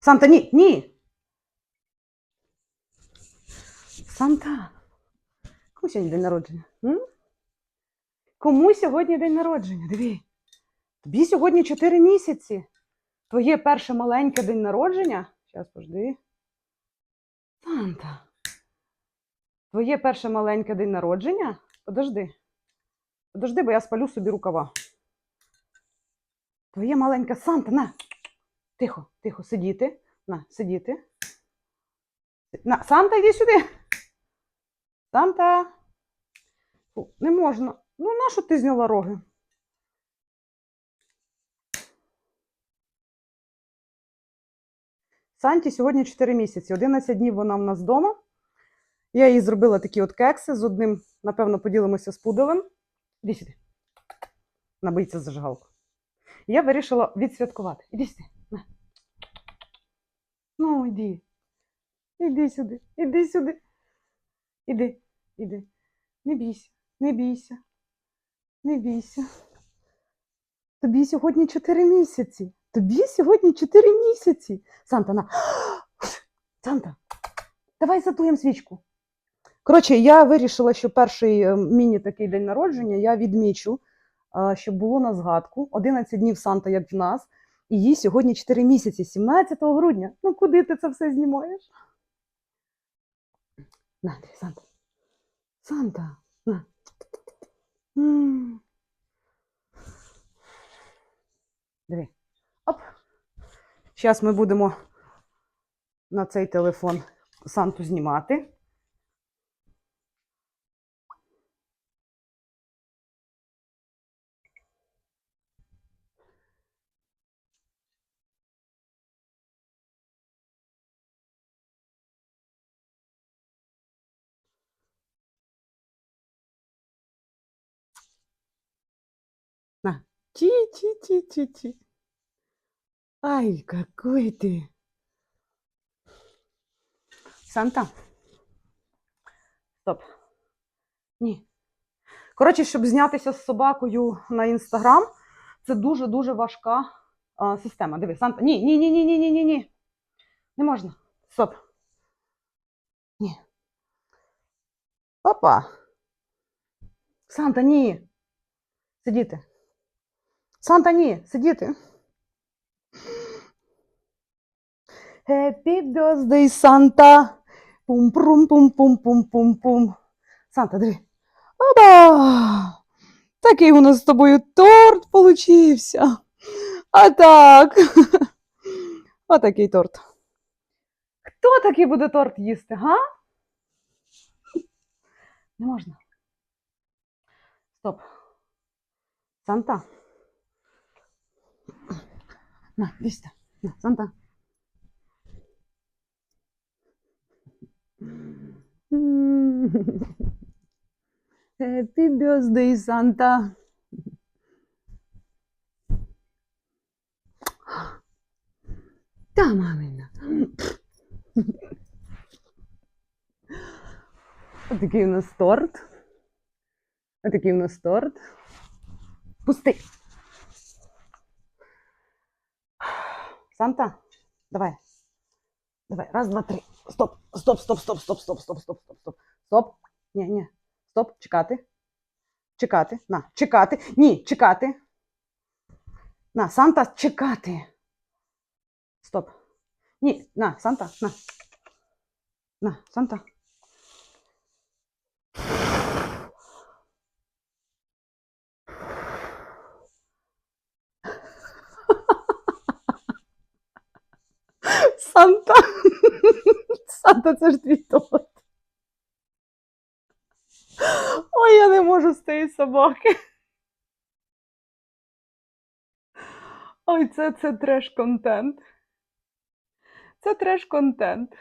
Санта, ні, ні. Санта. Кому сьогодні день народження? М? Кому сьогодні день народження? Диви. Тобі сьогодні 4 місяці. Твоє перше маленьке день народження. Зараз пожди. Санта. Твоє перше маленьке день народження? Подожди. Подожди, бо я спалю собі рукава. Твоє маленьке Санта, на. Тихо, тихо, сидіти. На, сидіти. На, Санта, йди сюди. Санта. Фу, не можна. Ну, нащо ти зняла роги? Санті сьогодні 4 місяці. 11 днів вона в нас вдома. Я їй зробила такі от кекси. З одним, напевно, поділимося з пуделем. Іди сюди. Вона боїться зажигалку. Я вирішила відсвяткувати. Іди сюди. Ну, іди. Іди сюди, іди сюди. Іди, іди. Не бійся, не бійся. Не бійся. Тобі сьогодні 4 місяці. Тобі сьогодні 4 місяці. Санта, на. Санта, давай задуємо свічку. Коротше, я вирішила, що перший е, міні такий день народження я відмічу, е, щоб було на згадку. 11 днів Санта, як в нас, і їй сьогодні 4 місяці, 17 грудня. Ну куди ти це все знімаєш? На, диви, Санта. Санта, на. Диви. Оп. Зараз ми будемо на цей телефон Санту знімати. Ти-ти-ти-ти-ти. Ай, какой ты. Санта. Стоп. Ні. Коротше, щоб знятися з собакою на інстаграм, це дуже-дуже важка а, система. Диви, Санта. Ні, ні, ні, ні, ні, ні, ні, ні. Не можна. Стоп. Ні. Опа. Санта, ні. Сидіти. Санта, ні, сидіти. Happy birthday, Санта. Пум-пум-пум-пум-пум-пум-пум. Санта, диви. Оба! Такий у нас з тобою торт получився. А так. Отакий торт. Хто такий буде торт їсти, га? Не можна. Стоп. Санта. На, дивіться. На, Санта. Happy birthday, Санта. Та, мамина. Отакий у нас торт. Отакий у. Пусти. Санта, давай. Давай, раз, два, три. Стоп, стоп, стоп, стоп, стоп, стоп, стоп, стоп, стоп, стоп. Стоп. Ні, ні. Стоп, чекати. Чекати. На, чекати. Ні, чекати. На, Санта, чекати. Стоп. Ні, на, Санта, на. На, Санта. Санта, це ж твій торт. Ой, я не можу з цієї собаки. Ой, це, це треш-контент. Це треш-контент.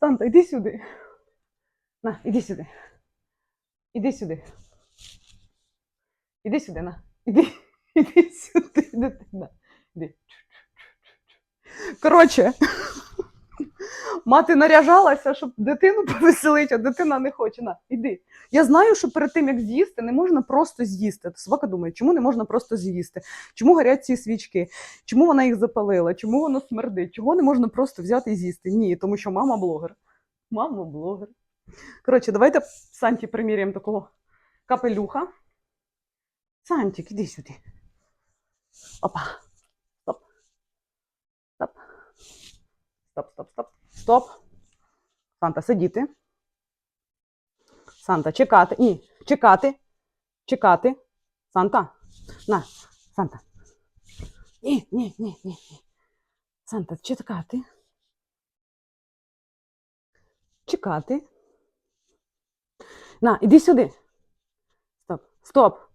Санта, іди сюди. На, іди сюди. Іди сюди. Іди сюди, на. Іди, іди сюди, дитина. Іди. Коротше, Мати наряжалася, щоб дитину повеселити, а дитина не хоче. На, іди. Я знаю, що перед тим, як з'їсти, не можна просто з'їсти. Собака думає, чому не можна просто з'їсти? Чому горять ці свічки? Чому вона їх запалила? Чому воно смердить? Чого не можна просто взяти і з'їсти? Ні, тому що мама блогер. Мама блогер. Коротше, давайте Санті приміряємо такого капелюха. Сантік, іди сюди. Опа. Стоп. Стоп. Стоп, стоп, стоп. Стоп. Санта, сидіти. Санта, чекати. Ні, чекати. Чекати. Санта. На, Санта. Ні, ні, ні, ні, ні. Санта, чекати. Чекати. На, іди сюди. Стоп. Стоп.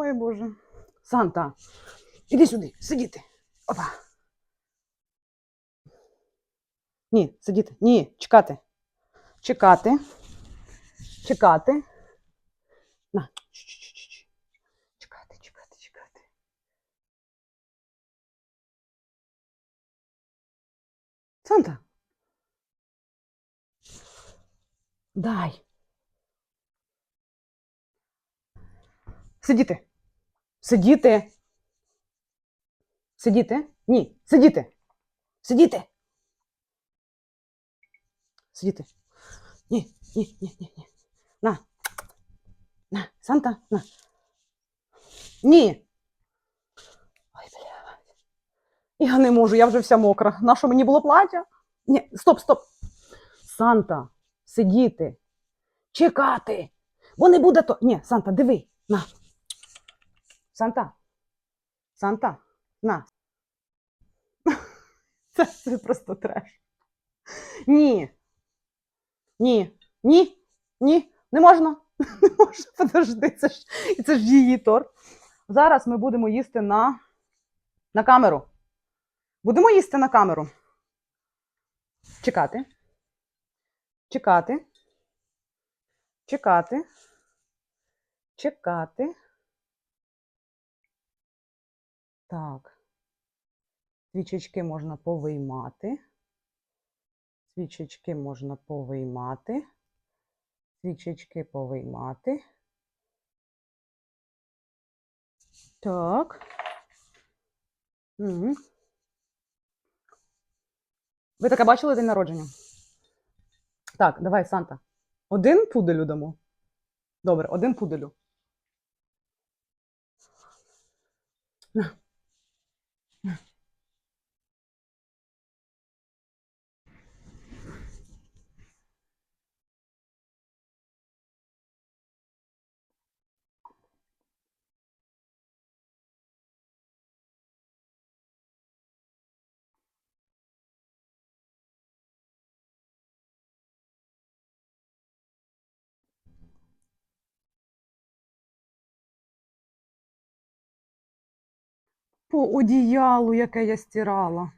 Ой, Боже. Санта, іди сюди, сидіти. Опа. Ні, сидіти. Ні, чекати. Чекати. Чекати. На. Чекати, чекати, чекати. Санта. Дай. Сидіти. Сидіти. Сидіти? Ні. Сидіти. Сидіти. Сидіти. Ні, ні, ні, ні, ні. На. На, Санта, на. Ні. Ой, бля. Я не можу, я вже вся мокра. На що мені було плаття? Ні, стоп, стоп. Санта, сидіти. Чекати. Бо не буде то. Ні, Санта, диви. На. Санта. Санта. На. Це, це просто треш. Ні. Ні. Ні. Ні. Не можна. Не можна. Подожди. Це ж, це ж її торт. Зараз ми будемо їсти на, на камеру. Будемо їсти на камеру. Чекати. Чекати. Чекати. Чекати. Так. Свічечки можна повиймати. Свічечки можна повиймати. Свічечки повиймати. Так. Угу. Ви таке бачили день народження? Так, давай, Санта. Один пуделю дамо. Добре, один пуделю. По одіялу, яке я стирала.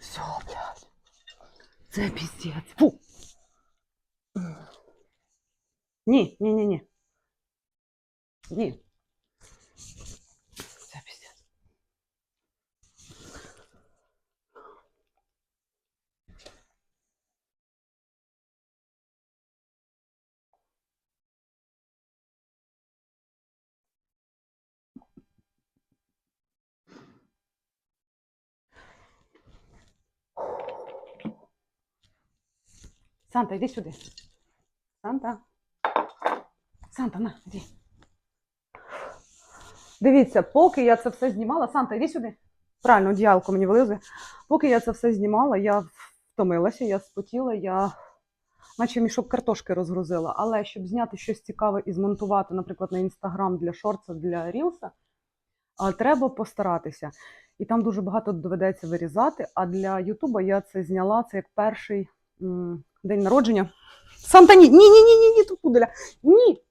Все, блядь. Це піздець. Фу. Ні, ні, ні, ні. Ні. Санта, йди сюди. Санта. Санта, на, іди. Дивіться, поки я це все знімала. Санта, йди сюди. Правильно, одіялко мені вилизує. Поки я це все знімала, я втомилася, я спотіла, я наче мішок картошки розгрузила. Але щоб зняти щось цікаве і змонтувати, наприклад, на інстаграм для шорца, для рілса, треба постаратися. І там дуже багато доведеться вирізати. А для Ютуба я це зняла це як перший день народження. Санта ні, ні, ні, ні, ні, ні, тут пуделя. Ні.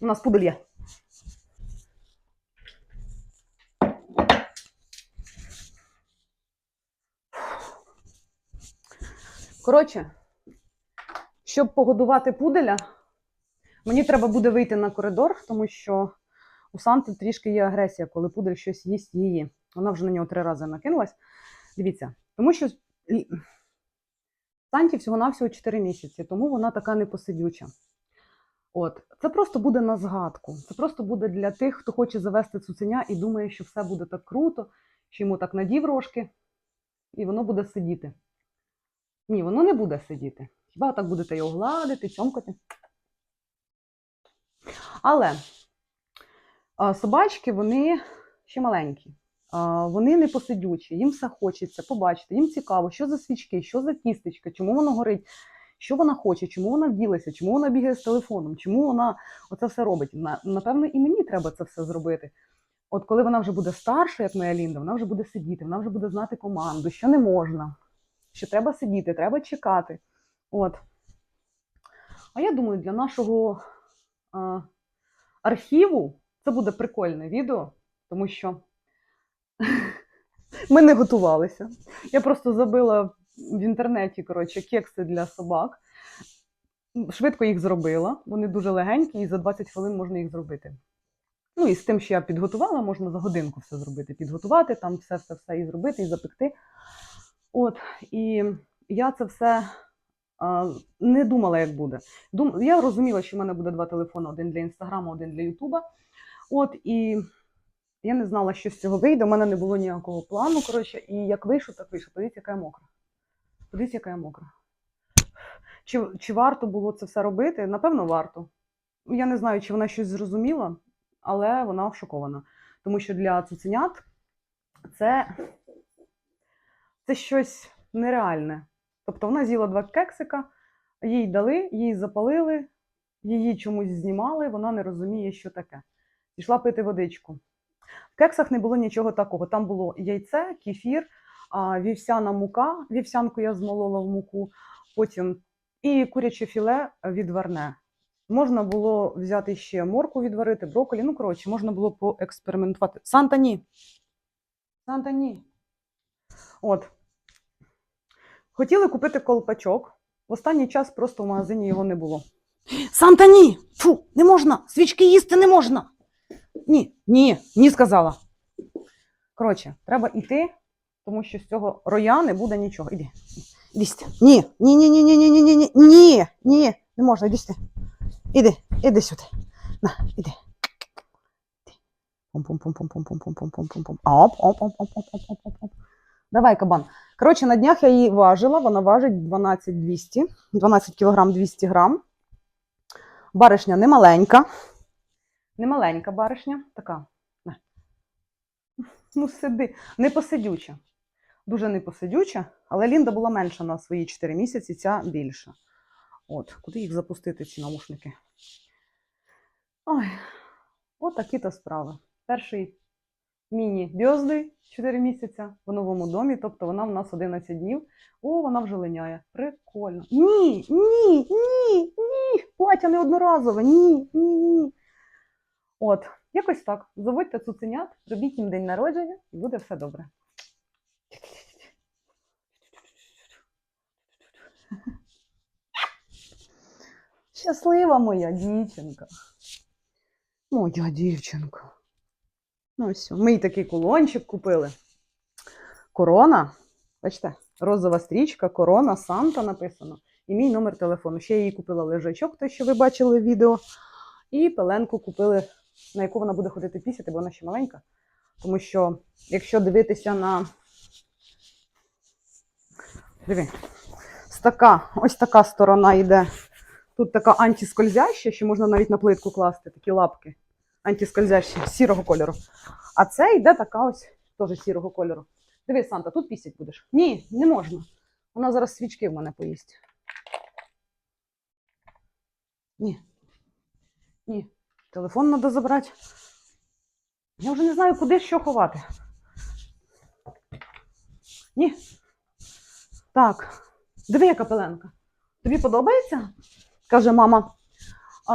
У нас пудель є. Коротше, щоб погодувати пуделя, мені треба буде вийти на коридор, тому що у Санти трішки є агресія, коли пудель щось їсть її. Вона вже на нього три рази накинулась. Дивіться, тому що Санті всього-навсього 4 місяці, тому вона така непосидюча. От, це просто буде на згадку. Це просто буде для тих, хто хоче завести цуценя і думає, що все буде так круто, що йому так надів рожки, і воно буде сидіти. Ні, воно не буде сидіти. Хіба так будете його гладити, цьомкати. Але собачки, вони ще маленькі. Вони не посидючі, їм все хочеться побачити, їм цікаво, що за свічки, що за кісточка, чому воно горить, що вона хоче, чому вона вділася, чому вона бігає з телефоном, чому вона оце все робить. Напевно, і мені треба це все зробити. От коли вона вже буде старша, як моя Лінда, вона вже буде сидіти, вона вже буде знати команду, що не можна, що треба сидіти, треба чекати. От. А я думаю, для нашого а, архіву це буде прикольне відео, тому що ми не готувалися. Я просто забила в інтернеті коротше, кекси для собак. Швидко їх зробила. Вони дуже легенькі, і за 20 хвилин можна їх зробити. Ну і з тим, що я підготувала, можна за годинку все зробити. Підготувати, там все, все, все і зробити, і запекти. От, і я це все а, не думала, як буде. Дум... Я розуміла, що в мене буде два телефони: один для інстаграму, один для Ютуба. От, і я не знала, що з цього вийде. У мене не було ніякого плану. Коротше, і як вийшов, так вийшов. Подивіться, яка я мокра. Подивіться, яка я мокра. Чи, чи варто було це все робити? Напевно, варто. Я не знаю, чи вона щось зрозуміла, але вона шокована. Тому що для цуценят це, це щось нереальне. Тобто вона з'їла два кексика, їй дали, їй запалили, її чомусь знімали, вона не розуміє, що таке. Пішла пити водичку. В кексах не було нічого такого. Там було яйце, кефір, вівсяна мука. Вівсянку я змолола в муку, потім і куряче філе відварне. Можна було взяти ще морку відварити, брокколі. Ну, коротше, можна було поекспериментувати. Санта ні. Санта ні. От. Хотіли купити колпачок. В останній час просто в магазині його не було. Санта ні! Фу, не можна! Свічки їсти не можна! Ні, ні, ні сказала. Коротше, треба йти, тому що з цього роя не буде нічого. Іди. Іди. Ні, ні, ні, ні, ні, ні, ні, ні, ні, ні, не можна, іди сюди. Іди, іди сюди. На, іди. Пум-пум-пум-пум-пум-пум-пум-пум-пум-пум-пум. Оп, оп, оп, оп, оп, оп, оп, оп, оп. Давай, кабан. Коротше, на днях я її важила, вона важить 12 200, 12 кг 200 грам. Баришня не маленька. Не маленька баришня, така. Ну, сиди. Непосидюча. Дуже непосидюча, але Лінда була менша на свої 4 місяці, ця більша. От, куди їх запустити, ці наушники? Ой, от такі то справи. Перший міні-бьозди 4 місяця в новому домі, тобто вона в нас 11 днів. О, вона вже линяє. Прикольно. Ні, ні, ні, ні. Плаття не одноразове. Ні, ні, ні. От, якось так. Заводьте цуценят, робіть їм день народження, і буде все добре. Щаслива моя дівчинка. Моя дівчинка. Ну, ось, ми їй такий кулончик купили. Корона. Бачите, розова стрічка, корона, Санта написано. І мій номер телефону. Ще я їй купила лежачок, той, що ви бачили в відео. І пеленку купили, на яку вона буде ходити пісяти, бо вона ще маленька. Тому що, якщо дивитися на. Диви, така, ось така сторона йде. Тут така антискользяща, що можна навіть на плитку класти, такі лапки антискользящі, сірого кольору. А це йде така ось теж сірого кольору. Диви, Санта, тут пісять будеш. Ні, не можна. Вона зараз свічки в мене поїсть. Ні. Ні. Телефон треба забрати. Я вже не знаю, куди що ховати. Ні. Так. Диви, яка пеленка. Тобі подобається? каже мама.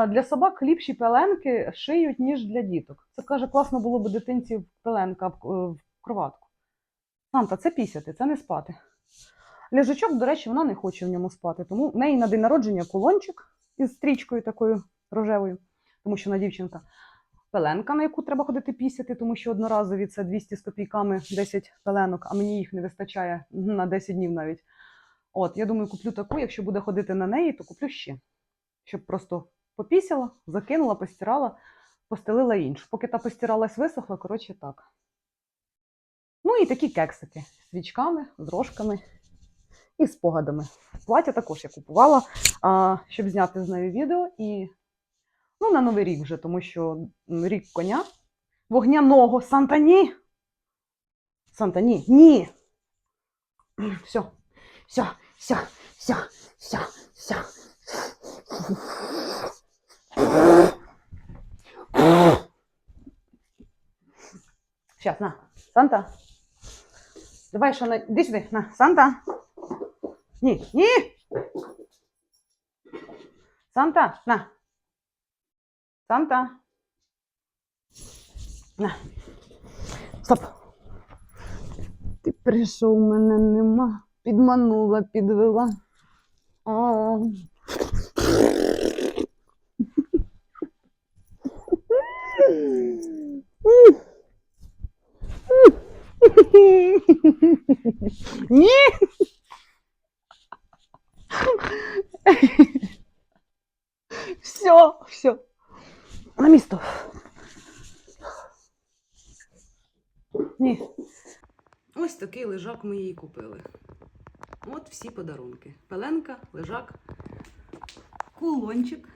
Для собак ліпші пеленки шиють, ніж для діток. Це каже, класно було б дитинці пеленка в, е, в кроватку. Санта, це пісяти, це не спати. Лежачок, до речі, вона не хоче в ньому спати, тому в неї на день народження кулончик із стрічкою такою рожевою, тому що вона дівчинка. Пеленка, на яку треба ходити пісяти, тому що одноразові це 200 з копійками 10 пеленок, а мені їх не вистачає на 10 днів навіть. От, я думаю, куплю таку, якщо буде ходити на неї, то куплю ще. Щоб просто попісяла, закинула, постирала, постелила іншу. Поки та постиралась, висохла, коротше так. Ну і такі кексики з свічками, з рожками і спогадами. Плаття також я купувала, щоб зняти з нею відео. І ну, на Новий рік вже, тому що рік коня вогняного Сантані. Сантані, ні. Все, все, все, все, все, все. Сейчас, на. Санта. Давай, що на. Іди на. Санта. Ні, ні. Санта, на. Санта. На. Стоп. Ти прийшов, мене нема. Підманула, підвела. А. Ні. Все, все. На місто. Ні. Ось такий лежак ми їй купили. От всі подарунки. Пеленка, лежак, кулончик.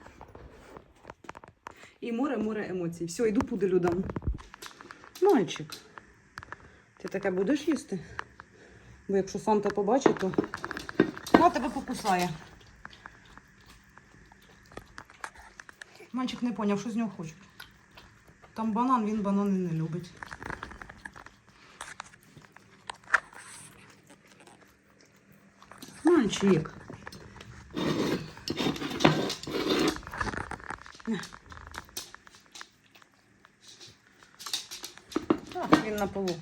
І море-море емоцій. Все, йду пуделю дам. Мальчик. Ти таке будеш їсти? Бо якщо Санта побачить, то вона тебе покусає. Мальчик не поняв, що з нього хочуть. Там банан, він банани не любить. На. Так, він на полу.